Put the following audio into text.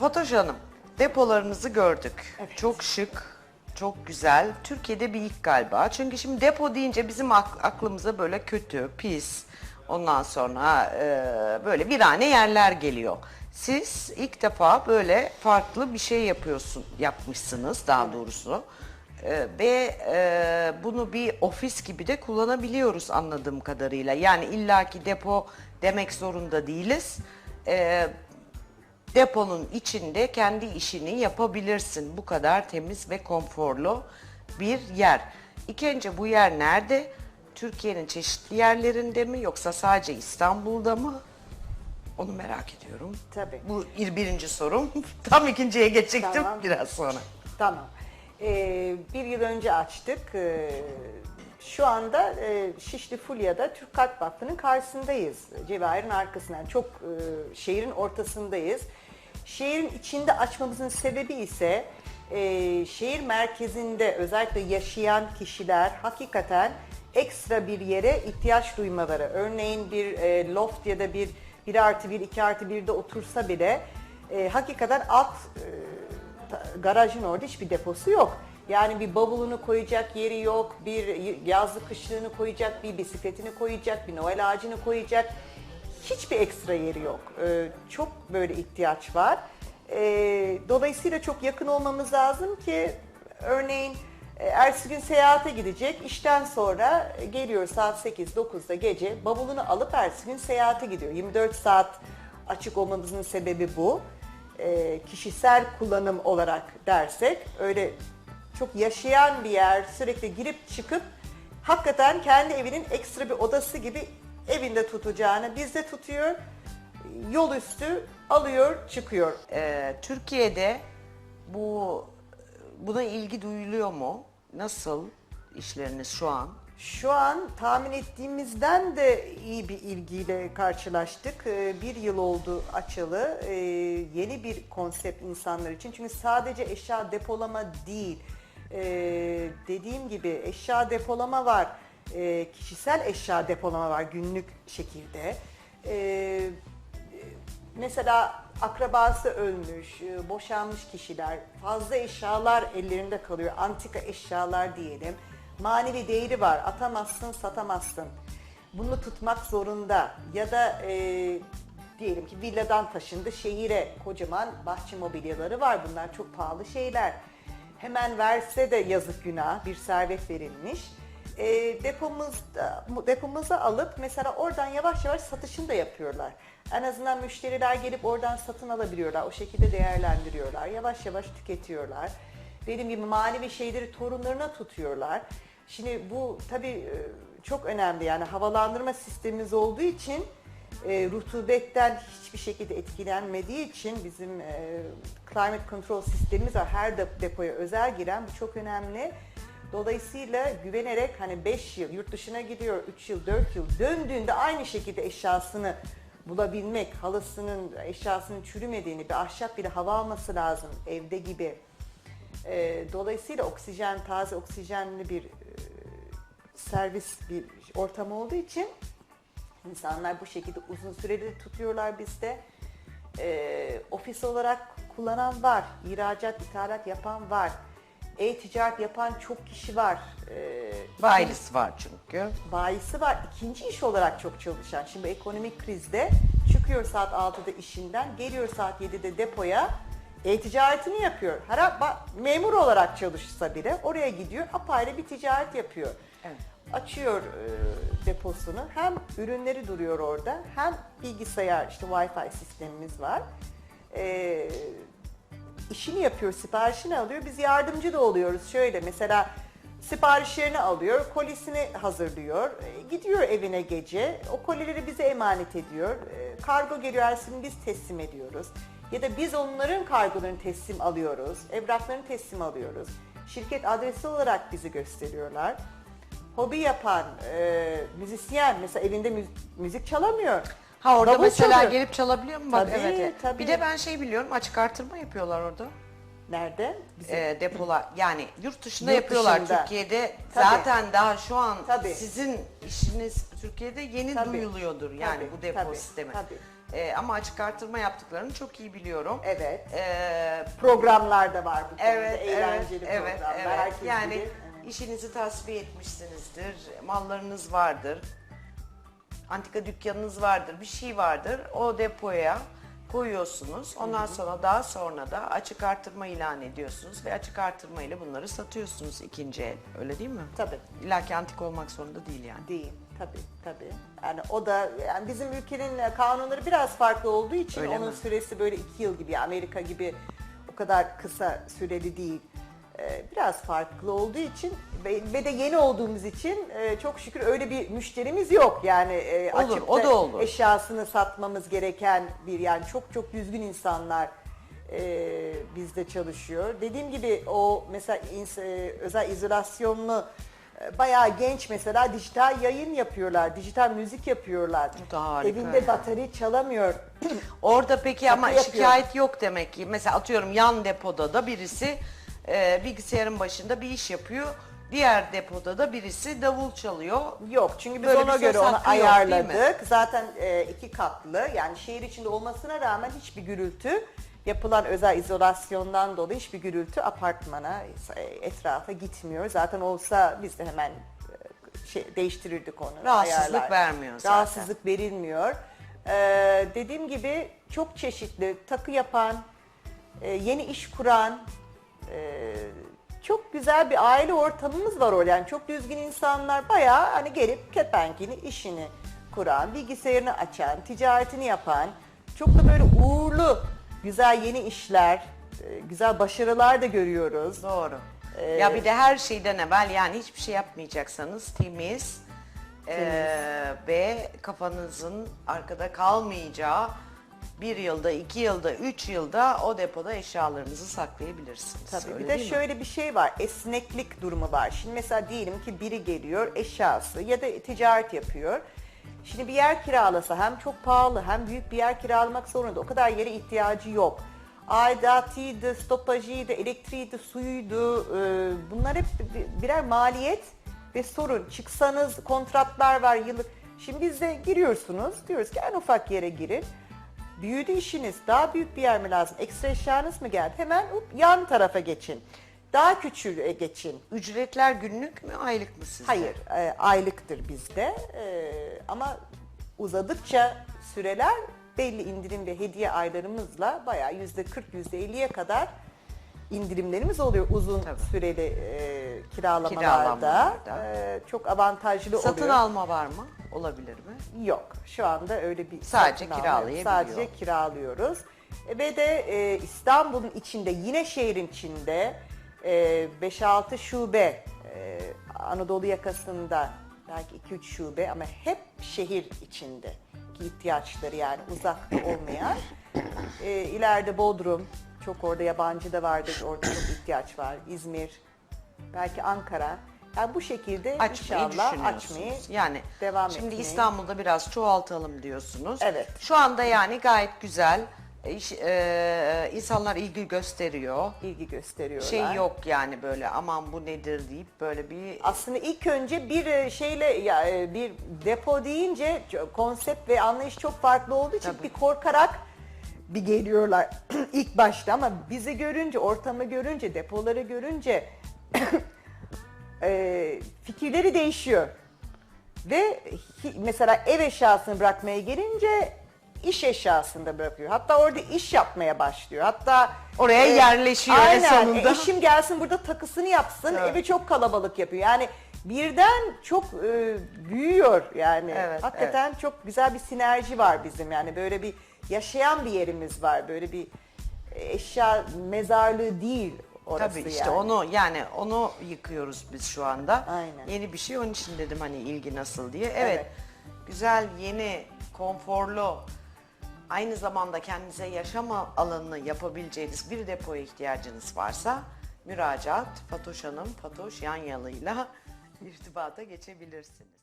Fatoş Hanım, depolarınızı gördük. Çok şık, çok güzel. Türkiye'de bir ilk galiba. Çünkü şimdi depo deyince bizim ak- aklımıza böyle kötü, pis, ondan sonra e, böyle virane yerler geliyor. Siz ilk defa böyle farklı bir şey yapıyorsun, yapmışsınız daha doğrusu. E, ve e, bunu bir ofis gibi de kullanabiliyoruz anladığım kadarıyla. Yani illaki depo demek zorunda değiliz. E, deponun içinde kendi işini yapabilirsin. Bu kadar temiz ve konforlu bir yer. İlk önce bu yer nerede? Türkiye'nin çeşitli yerlerinde mi yoksa sadece İstanbul'da mı? Onu merak ediyorum. Tabii. Bu bir- birinci sorum. Tam ikinciye geçecektim Tamam. biraz sonra. Tamam. Ee, bir yıl önce açtık. Ee, şu anda e, Şişli Fulya'da Türk Kalp Vakfı'nın karşısındayız. Cevahir'in arkasından. Çok e, şehrin ortasındayız. Şehrin içinde açmamızın sebebi ise e, şehir merkezinde özellikle yaşayan kişiler hakikaten ekstra bir yere ihtiyaç duymaları. Örneğin bir e, loft ya da bir 1 artı 1, 2 artı 1'de otursa bile e, hakikaten alt e, garajın orada hiçbir deposu yok. Yani bir bavulunu koyacak yeri yok, bir yazlık kışlığını koyacak, bir bisikletini koyacak, bir Noel ağacını koyacak. Hiçbir ekstra yeri yok. Ee, çok böyle ihtiyaç var. Ee, dolayısıyla çok yakın olmamız lazım ki örneğin e, ertesi gün seyahate gidecek. İşten sonra geliyor saat 8-9'da gece bavulunu alıp ertesi gün seyahate gidiyor. 24 saat açık olmamızın sebebi bu e, kişisel kullanım olarak dersek öyle çok yaşayan bir yer sürekli girip çıkıp hakikaten kendi evinin ekstra bir odası gibi evinde tutacağını bizde tutuyor. Yol üstü alıyor çıkıyor. Ee, Türkiye'de bu buna ilgi duyuluyor mu? Nasıl işleriniz şu an? Şu an tahmin ettiğimizden de iyi bir ilgiyle karşılaştık. Ee, Bir yıl oldu açalı. Ee, Yeni bir konsept insanlar için. Çünkü sadece eşya depolama değil. Ee, Dediğim gibi eşya depolama var. Ee, Kişisel eşya depolama var günlük şekilde. Ee, Mesela akrabası ölmüş, e, boşanmış kişiler, fazla eşyalar ellerinde kalıyor, antika eşyalar diyelim. Manevi değeri var, atamazsın, satamazsın. Bunu tutmak zorunda ya da e, diyelim ki villadan taşındı şehire kocaman bahçe mobilyaları var. Bunlar çok pahalı şeyler. Hemen verse de yazık günah, bir servet verilmiş e, depomuzda, mu- depomuza alıp mesela oradan yavaş yavaş satışını da yapıyorlar. En azından müşteriler gelip oradan satın alabiliyorlar. O şekilde değerlendiriyorlar. Yavaş yavaş tüketiyorlar. Dediğim gibi manevi şeyleri torunlarına tutuyorlar. Şimdi bu tabii e, çok önemli yani havalandırma sistemimiz olduğu için e, rutubetten hiçbir şekilde etkilenmediği için bizim e, climate control sistemimiz var. Her de- depoya özel giren bu çok önemli. Dolayısıyla güvenerek hani 5 yıl yurt dışına gidiyor, 3 yıl, 4 yıl döndüğünde aynı şekilde eşyasını bulabilmek, halısının, eşyasının çürümediğini, bir ahşap bile hava alması lazım evde gibi. Ee, dolayısıyla oksijen, taze oksijenli bir e, servis bir ortam olduğu için insanlar bu şekilde uzun süreli tutuyorlar bizde. Ee, ofis olarak kullanan var, ihracat, ithalat yapan var, e-ticaret yapan çok kişi var. Ee, Bayilisi var çünkü. bayisi var. İkinci iş olarak çok çalışan. Şimdi ekonomik krizde çıkıyor saat 6'da işinden, geliyor saat 7'de depoya e-ticaretini yapıyor. Ba- memur olarak çalışsa bile oraya gidiyor, apayrı bir ticaret yapıyor. Evet. Açıyor e, deposunu. Hem ürünleri duruyor orada, hem bilgisayar, işte Wi-Fi sistemimiz var. E, işini yapıyor, siparişini alıyor. Biz yardımcı da oluyoruz. Şöyle mesela siparişlerini alıyor, kolisini hazırlıyor. e, Gidiyor evine gece. O kolileri bize emanet ediyor. E, Kargo geliyor, biz teslim ediyoruz. Ya da biz onların kargolarını teslim alıyoruz. Evraklarını teslim alıyoruz. Şirket adresi olarak bizi gösteriyorlar. Hobi yapan, e, müzisyen mesela evinde mü- müzik çalamıyor. Ha orada Davul mesela çalıyor. gelip çalabiliyor mu? Bak Tabii, evet. tabii. Bir de ben şey biliyorum açık artırma yapıyorlar orada. Nerede? Bizim Ee, depolar yani yurt dışında Yurt yapıyorlar. dışında. Türkiye'de Tabii. zaten daha şu an Tabii. sizin işiniz Türkiye'de yeni Tabii. duyuluyordur yani Tabii, bu depo tabii, sistemi. tabii. E, ama açık artırma yaptıklarını çok iyi biliyorum. Evet. E, Programlar da var bu konuda. Evet, Eğlenceli evet, evet, programlar. evet. Herkes Yani bilir. İşinizi tasfiye etmişsinizdir, mallarınız vardır, antika dükkanınız vardır, bir şey vardır. O depoya koyuyorsunuz. Ondan sonra daha sonra da açık artırma ilan ediyorsunuz ve açık artırma ile bunları satıyorsunuz ikinci el. Öyle değil mi? Tabii. İlla ki antik olmak zorunda değil yani. Değil. Tabii tabii. Yani o da yani bizim ülkenin kanunları biraz farklı olduğu için Öyle onun mi? süresi böyle iki yıl gibi Amerika gibi o kadar kısa süreli değil. Ee, biraz farklı olduğu için ve, de yeni olduğumuz için e, çok şükür öyle bir müşterimiz yok. Yani e, Olur, açıp o da olur. eşyasını satmamız gereken bir yani çok çok düzgün insanlar e, bizde çalışıyor. Dediğim gibi o mesela e, özel izolasyonlu e, bayağı genç mesela dijital yayın yapıyorlar, dijital müzik yapıyorlar. Da harika Evinde batarya çalamıyor. Orada peki ama yapıyor. şikayet yok demek ki. Mesela atıyorum yan depoda da birisi e, bilgisayarın başında bir iş yapıyor. Diğer depoda da birisi davul çalıyor. Yok çünkü biz Böyle bir ona ses göre onu hakkı yok, değil mi? ayarladık. Zaten e, iki katlı yani şehir içinde olmasına rağmen hiçbir gürültü yapılan özel izolasyondan dolayı hiçbir gürültü apartmana e, etrafa gitmiyor. Zaten olsa biz de hemen e, şey değiştirirdik onu. Rahatsızlık ayarlar. vermiyor zaten. Rahatsızlık verilmiyor. E, dediğim gibi çok çeşitli takı yapan, e, yeni iş kuran, e, çok güzel bir aile ortamımız var orada. Yani çok düzgün insanlar bayağı hani gelip kepenkini, işini kuran, bilgisayarını açan, ticaretini yapan, çok da böyle uğurlu, güzel yeni işler, e, güzel başarılar da görüyoruz. Doğru. Ee, ya bir de her şeyden evvel yani hiçbir şey yapmayacaksanız temiz, eee, ve kafanızın arkada kalmayacağı bir yılda, iki yılda, üç yılda o depoda eşyalarınızı saklayabilirsiniz. Tabii Öyle bir de değil mi? şöyle bir şey var. Esneklik durumu var. Şimdi mesela diyelim ki biri geliyor eşyası ya da ticaret yapıyor. Şimdi bir yer kiralasa hem çok pahalı hem büyük bir yer kiralamak zorunda. O kadar yere ihtiyacı yok. Aidatıydı, stopajıydı, elektriğiydi, suyuydu. e, Bunlar hep bi- birer maliyet ve sorun. Çıksanız kontratlar var yıllık. Şimdi biz de giriyorsunuz. Diyoruz ki en ufak yere girin. Büyüdü işiniz. Daha büyük bir yer mi lazım? Ekstra eşyanız mı geldi? Hemen hop, yan tarafa geçin. Daha küçüğe geçin. Ücretler günlük mü, aylık mı sizde? Hayır, e, aylıktır bizde. E, ama uzadıkça süreler belli indirim ve hediye aylarımızla bayağı yüzde 40, yüzde 50'ye kadar indirimlerimiz oluyor uzun Tabii. süreli e, kiralamalarda. Kiralamalarda. E, çok avantajlı Satın oluyor. alma var mı? Olabilir mi? Yok. Şu anda öyle bir Sadece satın alma yok. kiralayabiliyor. Sadece kiralıyoruz. E, Ve de e, İstanbul'un içinde yine şehrin içinde e, 5-6 şube e, Anadolu yakasında belki 2-3 şube ama hep şehir içinde ihtiyaçları yani uzakta olmayan. E, ileride Bodrum çok orada yabancı da vardır orada çok ihtiyaç var. İzmir belki Ankara. Yani bu şekilde Açmayı inşallah açmayı yani devam şimdi etmeyi. İstanbul'da biraz çoğaltalım diyorsunuz. Evet. Şu anda yani gayet güzel. e, iş- e, insanlar ilgi gösteriyor. ilgi gösteriyorlar. Şey yok yani böyle aman bu nedir deyip böyle bir Aslında ilk önce bir e, şeyle ya e, bir depo deyince konsept ve anlayış çok farklı olduğu için Tabii. bir korkarak bir geliyorlar ilk başta ama bizi görünce, ortamı görünce, depoları görünce e, fikirleri değişiyor. Ve mesela ev eşyasını bırakmaya gelince iş eşyasını da bırakıyor. Hatta orada iş yapmaya başlıyor. Hatta Oraya yerleşiyor en aynen, sonunda. e, eşim gelsin burada takısını yapsın. Evet. Evi çok kalabalık yapıyor. Yani birden çok e, büyüyor yani. Evet, Hakikaten çok güzel bir sinerji var bizim. Yani böyle bir yaşayan bir yerimiz var. Böyle bir eşya mezarlığı değil orası Tabii işte yani. onu yani onu yıkıyoruz biz şu anda. Aynen. Yeni bir şey onun için dedim hani ilgi nasıl diye. Evet. Evet. Güzel, yeni, konforlu aynı zamanda kendinize yaşam alanını yapabileceğiniz bir depoya ihtiyacınız varsa müracaat Fatoş Hanım, Fatoş Yanyalı'yla irtibata geçebilirsiniz.